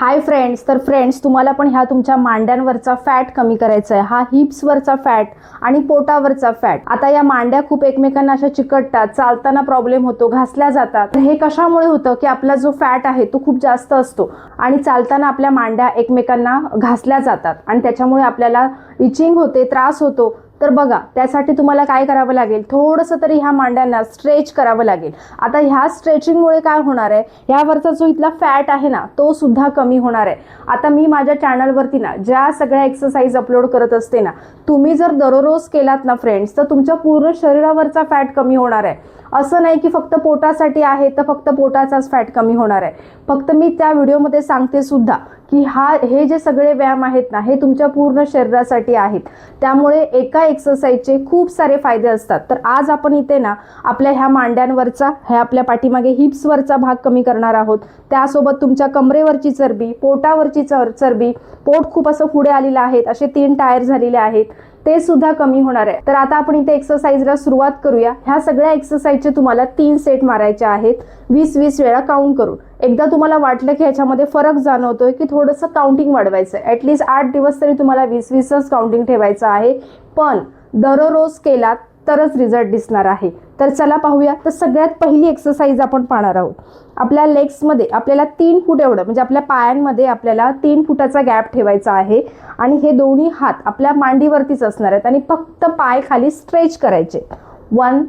Hi friends तर friends तुम्हाला पण ह्या तुमच्या मांड्यांवरचा फॅट कमी करायचा आहे. हा हिप्सवरचा फॅट आणि पोटावरचा फॅट आता या मांड्या खूप एकमेकांना अशा चिकटतात चालताना प्रॉब्लेम होतो घासल्या जातात. हे कशामुळे होतं की आपला जो फॅट आहे तो खूप जास्त असतो आणि चालताना आपल्या मांड्या एकमेकांना घासल्या जातात आणि त्याच्यामुळे आपल्याला इचिंग होते त्रास होतो. तर बघा त्यासाठी तुम्हाला काय करावं लागेल? थोडंसं तरी ह्या मांड्यांना स्ट्रेच करावं लागेल. आता ह्या स्ट्रेचिंगमुळे काय होणार आहे? ह्यावरचा जो इथला फॅट आहे ना तो सुद्धा कमी होणार आहे. आता मी माझ्या चॅनलवरती ना ज्या सगळ्या एक्सरसाइज अपलोड करत असते ना तुम्ही जर दररोज केलात ना फ्रेंड्स तर तुमच्या पूर्ण शरीरावरचा फॅट कमी होणार आहे. असं नाही की फक्त पोटासाठी आहे तर फक्त पोटाचाच फॅट कमी होणार आहे. फक्त मी त्या व्हिडिओमध्ये सांगते सुद्धा की हा हे जे सगळे व्यायाम आहेत ना हे तुमच्या पूर्ण शरीरासाठी आहेत. त्यामुळे एका एक्सरसाइजचे खूप सारे फायदे असतात. तर आज आपण इथे ना आपल्या ह्या मांड्यांवरचा ह्या आपल्या पाठीमागे हिप्सवरचा भाग कमी करणार आहोत. त्यासोबत तुमच्या कमरेवरची चरबी पोटावरची चर चरबी पोट खूप असं पुढे आलेलं आहेत. असे तीन टायर झालेले आहेत. ते सुद्धा कमी होणार आहे. तर आता आपण इथे एक्सरसाइजला सुरुवात करूया. ह्या सगळ्या एक्सरसाइजचे तुम्हाला तीन सेट मारायचे आहेत. वीस वीस वेळा काउंट करून. एकदा तुम्हाला वाटलं की ह्याच्यामध्ये फरक जाणवतोय की थोडंसं काउंटिंग वाढवायचं आहे ॲटलिस्ट आठ दिवस तरी तुम्हाला वीस वीसच काउंटिंग ठेवायचं आहे. पण दररोज केलात तरच रिझल्ट दिसणार आहे. तर चला पाहूया. तर सगळ्यात पहिली एक्सरसाइज आपण पाहणार आहोत. आपल्या लेग्समध्ये आपल्याला तीन फूट एवढं म्हणजे आपल्या पायांमध्ये आपल्याला तीन फुटाचा गॅप ठेवायचा आहे. आणि हे दोन्ही हात आपल्या मांडीवरतीच असणार आहेत आणि फक्त पाय खाली स्ट्रेच करायचे. वन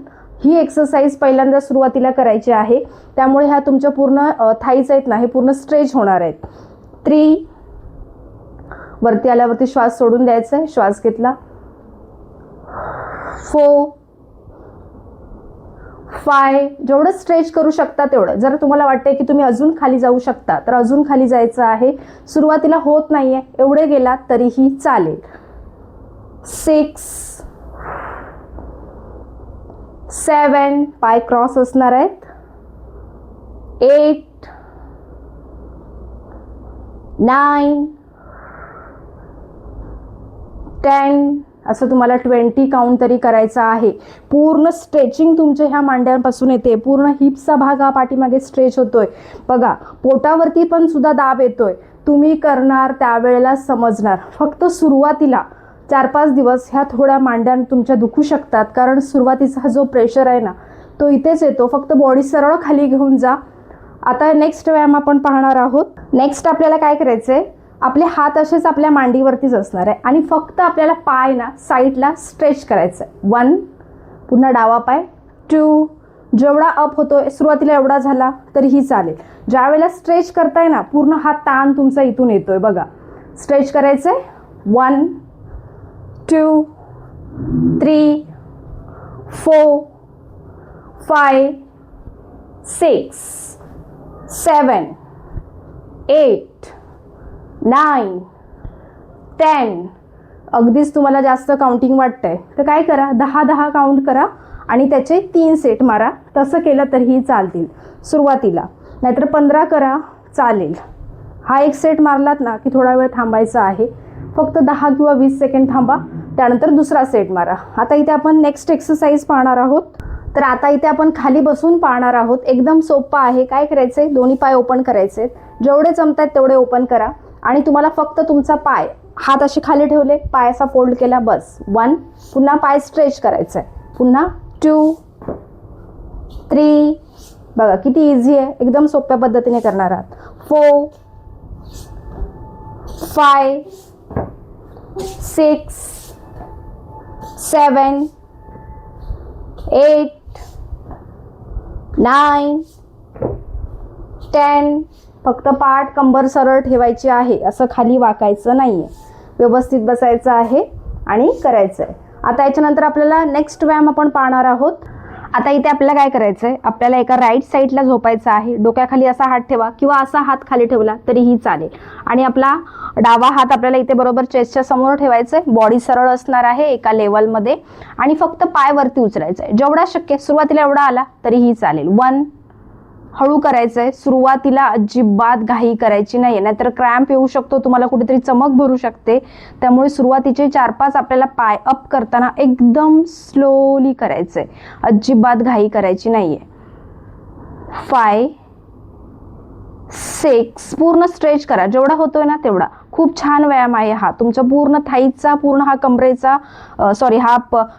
ही एक्सरसाइज पहिल्यांदा सुरुवातीला करायची आहे. त्यामुळे ह्या तुमच्या पूर्ण थाईज आहेत ना हे पूर्ण स्ट्रेच होणार आहेत. थ्री वरती आल्यावरती श्वास सोडून द्यायचा आहे श्वास घेतला. फोर फाय जेवढं स्ट्रेच करू शकता तेवढं. जर तुम्हाला वाटतंय की तुम्ही अजून खाली जाऊ शकता तर अजून खाली जायचं आहे. सुरुवातीला होत नाही आहे एवढे गेलात तरीही चालेल. सिक्स सेवन पाय क्रॉस असणार आहेत. एट नाईन टेन असं तुम्हाला ट्वेंटी काउंट तरी करायचं आहे. पूर्ण स्ट्रेचिंग तुमच्या ह्या मांड्यांपासून येते. पूर्ण हिप्सचा भाग हा पाठीमागे स्ट्रेच होतोय. बघा पोटावरती पण सुद्धा दाब येतोय. तुम्ही करणार त्यावेळेला समजणार. फक्त सुरुवातीला चार पाच दिवस ह्या थोड्या मांड्या तुमच्या दुखू शकतात. कारण सुरुवातीचा जो प्रेशर आहे ना तो इथेच येतो. फक्त बॉडी सरळ खाली घेऊन जा. आता नेक्स्ट व्यायाम आपण पाहणार आहोत. नेक्स्ट आपल्याला काय करायचं आहे आपले हात असेच आपल्या मांडीवरतीच असणार आहे. आणि फक्त आपल्याला पाय ना साईडला स्ट्रेच करायचं आहे वन पुन्हा डावा पाय. टू जेवढा अप होतोय सुरुवातीला एवढा झाला तरीही चालेल. ज्या वेळेला स्ट्रेच करताय ना पूर्ण हा ताण तुमचा इथून येतो आहे बघा. स्ट्रेच करायचं आहे one two three four five six seven eight nine ten अगदीच तुम्हाला जास्त काउंटिंग वाटतंय. तर काय करा? दहा दहा काउंट करा आणि त्याचे तीन सेट मारा. तसं केलं तरीही चालतील. सुरुवातीला. नाहीतर पंधरा करा. चालेल. हा एक सेट मारलात ना की थोडा वेळ थांबायचा आहे. फक्त दहा किंवा वीस सेकंड थांबा. त्यानंतर दुसरा सेट मारा. आता इथे आपण नेक्स्ट एक्सरसाइज पाहणार आहोत. तर आता इथे आपण खाली बसून पाहणार आहोत. एकदम सोपं आहे. काय करायचं आहे दोन्ही पाय ओपन करायचे जेवढे जमतात तेवढे ओपन करा. आणि तुम्हाला फक्त तुमचा पाय हात असे खाली ठेवले पाय असा फोल्ड केला बस. वन पुन्हा पाय स्ट्रेच करायचं आहे पुन्हा टू थ्री बघा किती इझी आहे. एकदम सोप्या पद्धतीने करणार आहात. Four five six seven eight nine ten फक्त पाठ कंबर सरळ ठेवायची आहे असं खाली वाकायचं नाही आहे व्यवस्थित बसायचं आहे आणि करायचं आहे आता याच्यानंतर आपल्याला नेक्स्ट व्यायाम आपण पाहणार आहोत. आता इथे आपल्याला काय करायचं आहे आपल्याला एका राईट साईडला झोपायचं आहे. डोक्याखाली असा हात ठेवा किंवा असा हात खाली ठेवला तरीही चालेल. आणि आपला डावा हात आपल्याला इथे बरोबर चेस्टच्या समोर ठेवायचं आहे बॉडी सरळ असणार आहे एका लेवलमध्ये आणि फक्त पाय वरती उचलायचं आहे जेवढा शक्य सुरुवातीला एवढा आला तरीही चालेल. वन हळू करायचं आहे सुरुवातीला अजिबात घाई करायची नाही नाहीतर क्रॅम्प येऊ शकतो तुम्हाला कुठेतरी चमक भरू शकते. त्यामुळे सुरुवातीचे चार पाच आपल्याला पाय अप करताना एकदम स्लोली करायचं आहे अजिबात घाई करायची नाही आहे फाय सिक्स पूर्ण स्ट्रेच करा. जेवढा होतोय ना तेवढा. खूप छान व्यायाम आहे हा. तुमचा पूर्ण थाईचा पूर्ण हा कमरेचा सॉरी हा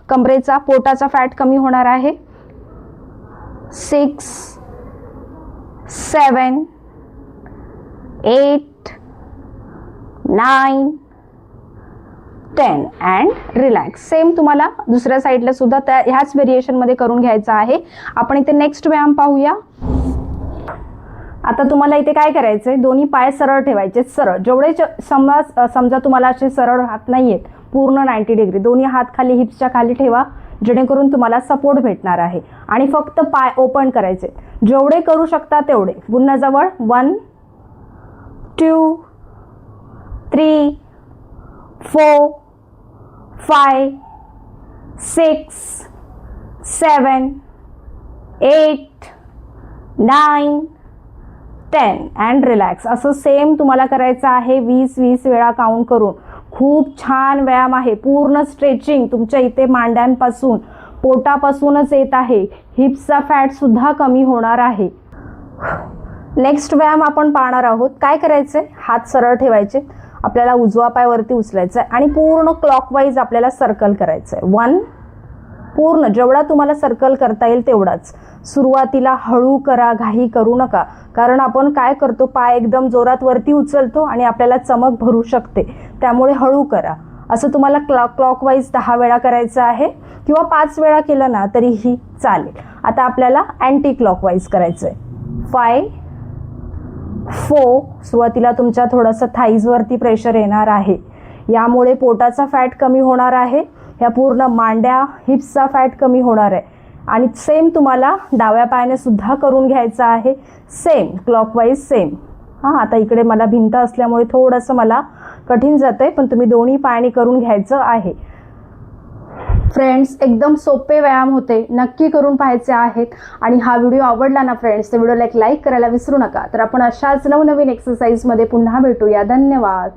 कमरेचा पोटाचा फॅट कमी होणार आहे. Six seven eight nine ten. And relax. Same तुम्हाला दुसऱ्या साईडला सुद्धा त्या ह्याच व्हेरिएशनमध्ये करून घ्यायचं आहे. आपण इथे नेक्स्ट व्यायाम पाहूया. आता तुम्हाला इथे काय करायचंय? दोन्ही पाय सरळ ठेवायचे. सरळ. जेवढे समजा समजा तुम्हाला असे सरळ हात नाही आहेत पूर्ण नाईन्टी डिग्री दोन्ही हात खाली हिप्सच्या खाली ठेवा. जेणेकरून तुम्हाला सपोर्ट भेटणार आहे. आणि फक्त पाय ओपन करायचे. जेवढे करू शकता तेवढे. पुन्हा जवळ one two three four five six seven eight nine ten and relax असं सेम तुम्हाला करायचं आहे. वीस वीस वेळा काउंट करून. खूप छान व्यायाम आहे. पूर्ण स्ट्रेचिंग तुमच्या इथे मांड्यांपासून पोटापासूनच येत आहे. हिप्सचा फॅटसुद्धा कमी होणार आहे. नेक्स्ट व्यायाम आपण पाहणार आहोत. काय करायचे हात सरळ ठेवायचे. आपल्याला उजवा पायवरती उचलायचं उचलायचा आहे आणि पूर्ण क्लॉकवाईज आपल्याला सर्कल करायचं आहे वन पूर्ण जेवढा तुम्हाला सर्कल करता येईल तेवढाच. सुरुवातीला हळू करा घाई करू नका. कारण आपण काय करतो पाय एकदम जोरात वरती उचलतो आणि आपल्याला चमक भरू शकते. त्यामुळे हळू करा. असं तुम्हाला क्लॉक क्लॉकवाईज दहा वेळा करायचं आहे किंवा पाच वेळा केलं ना तरीही चालेल. आता आपल्याला अँटी क्लॉकवाईज करायचं आहे फाय फो सुरुवातीला तुमच्या थोडंसं थाईजवरती प्रेशर येणार आहे. यामुळे पोटाचा फॅट कमी होणार आहे. ह्या पूर्ण मांड्या हिप्सचा फॅट कमी होणार आहे. आणि सेम तुम्हाला डाव्या पायाने सुद्धा करून घ्यायचं आहे. सेम क्लॉकवाईज सेम हां आता इकडे मला भिंत असल्यामुळे थोडंसं मला कठीण जातं आहे पण तुम्ही दोन्ही पायाने करून घ्यायचं आहे. फ्रेंड्स एकदम सोपे व्यायाम होते. नक्की करून पाहायचे आहेत. आणि हा व्हिडिओ आवडला ना फ्रेंड्स तर व्हिडिओला एक लाईक करायला विसरू नका. तर आपण अशाच नवनवीन एक्सरसाइजमध्ये पुन्हा भेटूया. धन्यवाद.